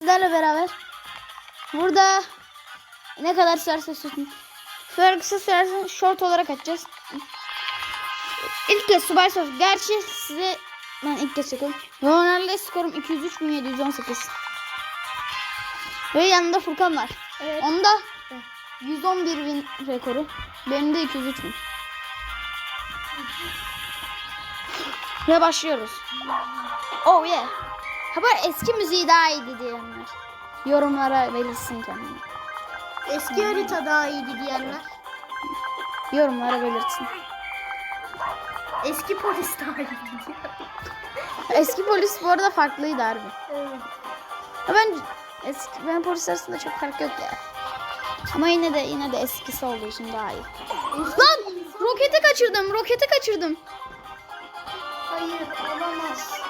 sizlerle beraber burada ne kadar sürerse sürsün. Şöyle kısa sürerse short olarak açacağız. İlk kez Subay Sof. Gerçi size ben ilk kez çekiyorum. Normalde skorum 203.718. Ve yanında Furkan var. Evet. Onda 111 bin rekoru. Benim de 203 bin. Ve başlıyoruz. Oh yeah. Böyle eski müziği daha iyiydi diyenler. Yorumlara belirsin kendini. Eski harita daha iyiydi diyenler. Yorumlara belirtsin. Eski polis daha iyiydi diyenler. Eski polis bu arada farklıydı harbi. Evet. Ben eski ben polis arasında çok fark yok ya. Ama yine de yine de eskisi olduğu için daha iyi. Lan roketi kaçırdım. Roketi kaçırdım. Hayır olamaz.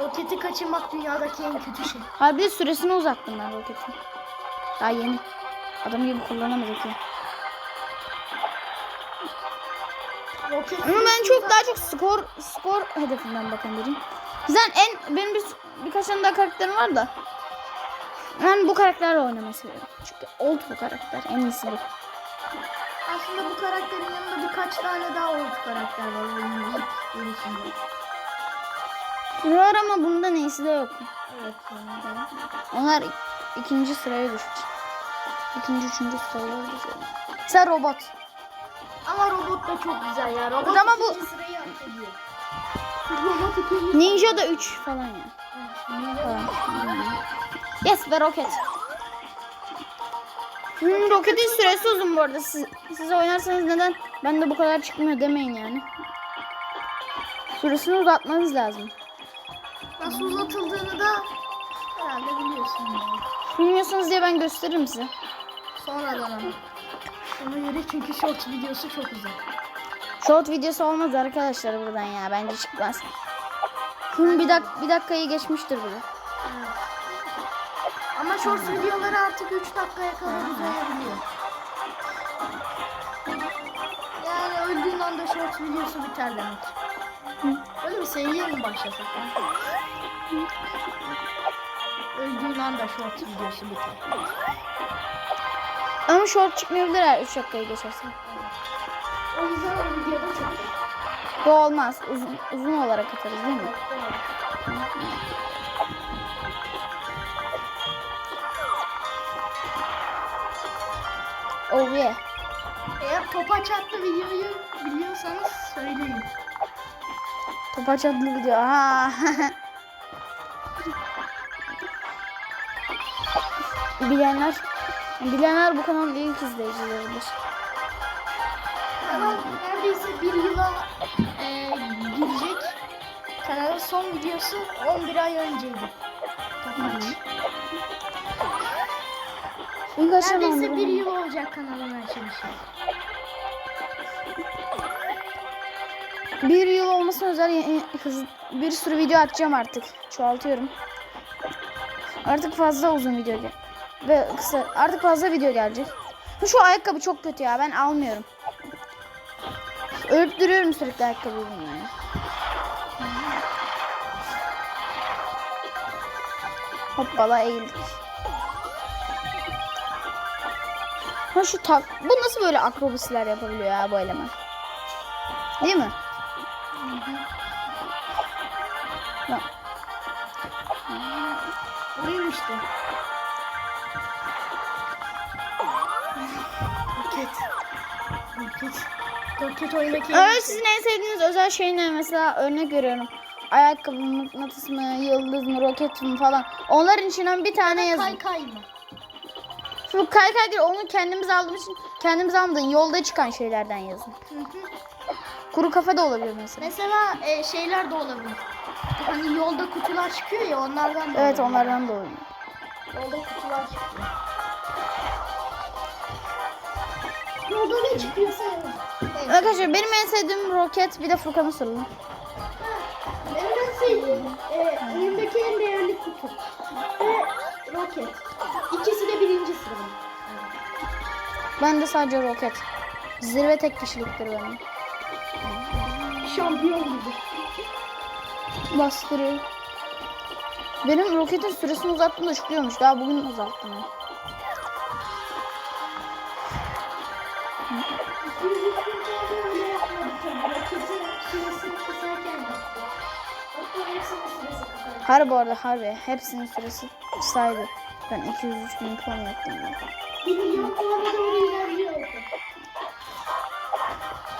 Roketi kaçırmak dünyadaki en kötü şey. Harbi süresini uzattım ben roketin. Daha yeni. Adam gibi kullanamadık ya. Roket Ama ben çok daha çok skor skor hedefinden bakan biriyim. Zaten en benim bir, birkaç tane daha karakterim var da. Ben bu karakterle oynamayı seviyorum. Çünkü old bu karakter. En iyisi bu. Aslında bu karakterin yanında birkaç tane daha old karakter var oyunun gelişinde. Var ama bunda neyisi de yok. Evet. Onlar ikinci sıraya düşmüş. İkinci, üçüncü sıraya düşmüş. Sen robot. Ama robot da çok güzel ya. Robot Ama bu- ikinci sırayı hak ediyor. Robot ikinci Ninja da 3 falan ya. Falan. Yes ve roket. Hmm, roketin süresi uzun bu arada. Siz, siz oynarsanız neden ben de bu kadar çıkmıyor demeyin yani. Süresini uzatmanız lazım. Nasıl uzatıldığını da herhalde biliyorsun ya. Bilmiyorsanız diye ben gösteririm size. Sonradan ama. Ona göre çünkü short videosu çok uzun. Short videosu olmaz arkadaşlar buradan ya. Bence çıkmaz. Hmm, bir, dak bir dakikayı geçmiştir bile. Ama short videoları artık 3 dakikaya kadar uzayabiliyor. Yani öldüğün anda short videosu biter demek. Mi? Seriye mi başlasak? Öldüğün anda short videosu biter. Ama short çıkmayabilir her 3 dakikayı geçerse. O yüzden o videoda çok Bu olmaz. Uzun, uzun olarak atarız değil mi? Oh yeah. Eğer topa çattı videoyu biliyorsanız söyleyin. Topaç adlı video. Aha. bilenler bilenler bu kanalın ilk izleyicileridir. Kanal neredeyse bir yıla e, girecek. Kanalın son videosu 11 ay önceydi. Neredeyse bir yıl olacak kanalın açılışı. Bir yıl olmasına özel yeni- hız, bir sürü video atacağım artık. Çoğaltıyorum. Artık fazla uzun video gel ve kısa. Artık fazla video gelecek. Şu ayakkabı çok kötü ya. Ben almıyorum. Ölüp duruyorum sürekli ayakkabı bulmaya. Hoppala eğildik. Ha şu tak. Bu nasıl böyle akrobasiler yapabiliyor ya bu eleman? Değil mi? Ya, Buyum işte. Roket. Roket. Roket oyundaki Evet sizin en sevdiğiniz özel şey ne? Mesela örnek veriyorum. Ayakkabı, mıknatıs mı, yıldız mı, roket mi falan. Onların içinden bir tane yazın. Kay kay mı? Şu kay kay değil, onu kendimiz aldığımız için kendimiz almadığın yolda çıkan şeylerden yazın. Kuru kafa da olabilir mesela. Mesela e, şeyler de olabilir. Hani yolda kutular çıkıyor ya onlardan da Evet olabilir. onlardan da olur. Yolda kutular çıkıyor. Yolda ne çıkıyorsa evet. Arkadaşlar benim en sevdiğim roket bir de Furkan'ı soralım. Benim en sevdiğim e, oyundaki en değerli kutu. Ve roket. İkisi de birinci sırada. Ben de sadece roket. Zirve tek kişiliktir benim. Şampiyon gibi. Bastırıyor. Benim roketin süresini uzattığımda çıkıyormuş. Daha bugün uzattım. Harbi bu arada harbi. Hepsinin süresi saydı. Ben 203 bin puan yaptım. ya. Bir milyon puana doğru ilerliyordu.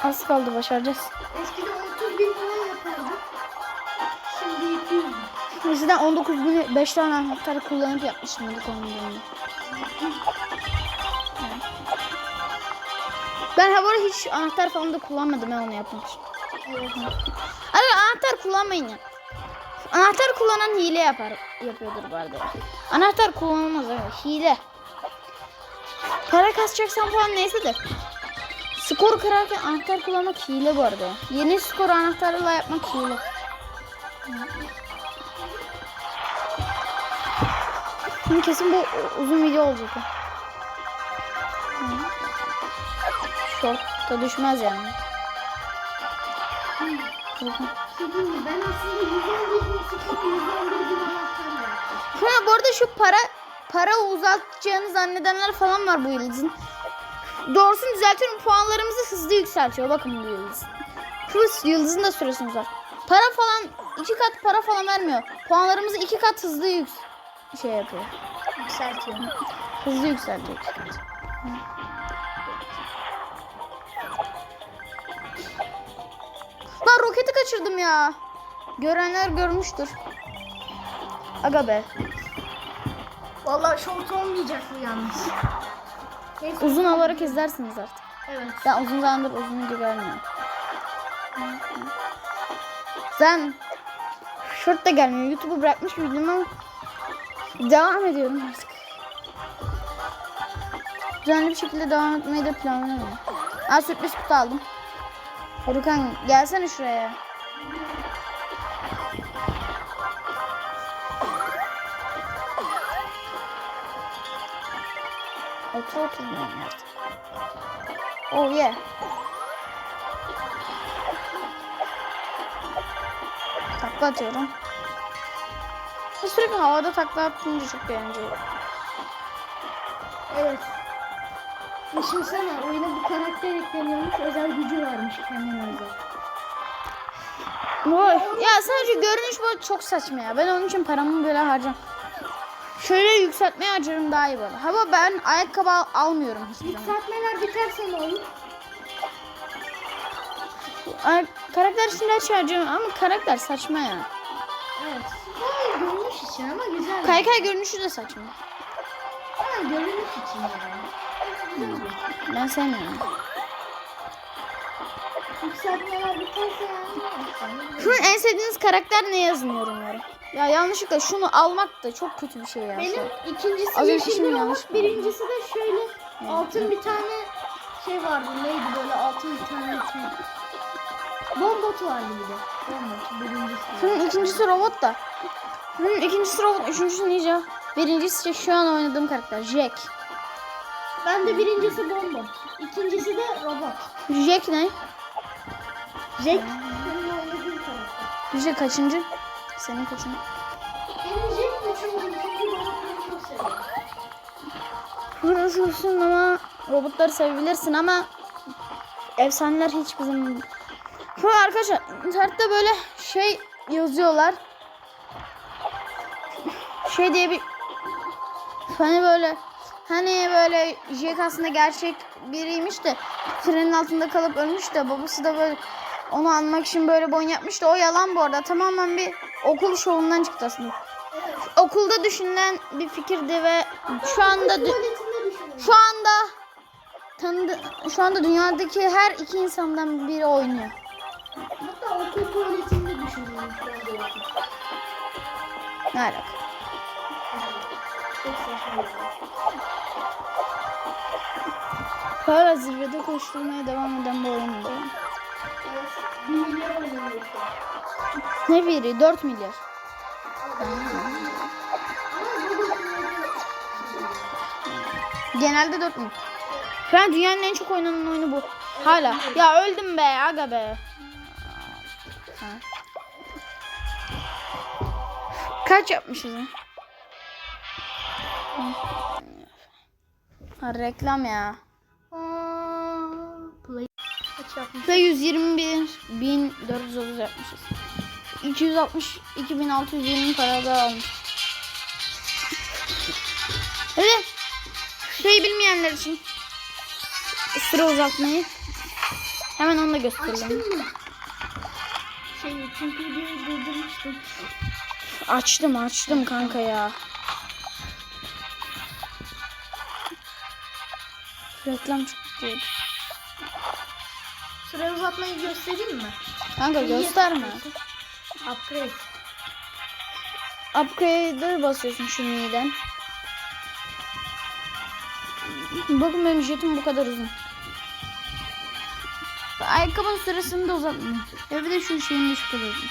Az kaldı başaracağız. Eskiden 30 bin puan yapardık. Şimdi 200 bin. Eskiden 19 bin 5 tane anahtar kullanıp yapmıştım ilk oyunlarını. Ben ha bu arada hiç anahtar falan da kullanmadım ben onu yapmak için. Evet. Anahtar kullanmayın ya. Anahtar kullanan hile yapar yapıyordur bu arada. Anahtar kullanılmaz öyle hile. Para kasacaksan falan neyse de. Skor kırarken anahtar kullanmak hile bu arada. Yeni skor anahtarla yapmak hile. Şimdi kesin bu uzun video olacak. ha. Short'ta düşmez yani. Bakın. Şimdi ben aslında 111 bin sıfır 111 bin anahtar yaptım. Ha bu arada şu para para uzatacağını zannedenler falan var bu yıldızın. Doğrusunu düzeltiyorum puanlarımızı hızlı yükseltiyor. Bakın bu yıldız. Şu yıldızın da süresini uzar. Para falan iki kat para falan vermiyor. Puanlarımızı iki kat hızlı yüks şey yapıyor. Yükseltiyor. Hızlı yükseltiyor. Lan roketi kaçırdım ya. Görenler görmüştür. Aga be. Vallahi short olmayacak bu yalnız. Neyse. Uzun olarak izlersiniz artık. Evet. Ben uzun zamandır uzun video görmüyorum. Sen short da gelmiyor. YouTube'u bırakmış mıydım ama devam ediyorum artık. Düzenli bir şekilde devam etmeyi de planlıyorum. Aa sürpriz kutu aldım. Furkan gelsene şuraya. Benim artık. Oh yeah. Takla atıyorum. Sürekli havada takla attığınca çok eğlenceli. Evet. Düşünsene oyuna bu karakter ekleniyormuş özel gücü varmış kendine özel. Vay. Ya sadece görünüş böyle çok saçma ya. Ben onun için paramı böyle harcam. Şöyle yükseltmeye harcarım daha iyi böyle. Ama ben ayakkabı al- almıyorum hiçbir zaman. Yükseltmeler biterse ne olur? Ay, karakter için her şey harcıyorum ama karakter saçma ya. Evet. Ha, görünüş için ama güzel. Kaykay görünüşü de saçma. Ha, görünüş için yani. Ben sevmiyorum. Yükseltmeler biterse yani. Şu en sevdiğiniz karakter ne yazın yorumlara. Ya yanlışlıkla şunu almak da çok kötü bir şey ya. Benim ikincisi Az yeşil bir yanlış birincisi de şöyle altın bir tane şey vardı. Neydi böyle altın bir tane şey. Bombot vardı bir de. Bombot birincisi. Şunun ikincisi robot da. Şunun ikincisi robot, üçüncüsü ninja. Birincisi şu an oynadığım karakter Jack. Ben de birincisi bombot. İkincisi de robot. Jack ne? Jack. Jack kaçıncı? Senin kaçıncı? Hırsızsın ama robotları sevebilirsin ama efsaneler hiç bizim... Şu arkadaşlar internette böyle şey yazıyorlar. Şey diye bir hani böyle hani böyle Jack aslında gerçek biriymiş de trenin altında kalıp ölmüş de babası da böyle onu anmak için böyle boyun yapmış da o yalan bu arada tamamen bir okul şovundan çıktı aslında. Okulda düşünülen bir fikirdi ve şu anda şu anda tanıdı şu anda dünyadaki her iki insandan biri oynuyor. Hatta okul tuvaletinde düşünüyorum. Ne alaka? Hala zirvede koşturmaya devam eden bu oyunda. Milyar. Ne biri? 4 milyar. Genelde 4 milyar. Şu an dünyanın en çok oynanan oyunu bu. Hala. Ya öldüm be aga be. Ha. Kaç yapmışız ya? Ha, reklam ya. Aa, play. Kaç yapmış? Ve 121.430 yapmışız. 260 2620 para daha almış. Hadi. Şey bilmeyenler için sıra uzatmayı hemen onu da gösterelim. Şey çünkü videoyu durdurmuştum. Açtım açtım kanka ya. Reklam çıktı. Süre uzatmayı göstereyim mi? Kanka gösterme. Upgrade. Upgrade'e basıyorsun şu miden. Bakın benim jetim bu kadar uzun. Ayakkabının sırasını da uzatmıyor. Ya bir de şu şeyin de şu kadar uzun.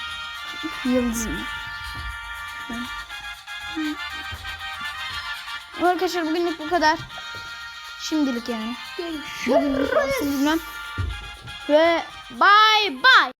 Yıldız mı? Arkadaşlar bugünlük bu kadar. Şimdilik yani. Bugünlük olsun bilmem. Bye bye.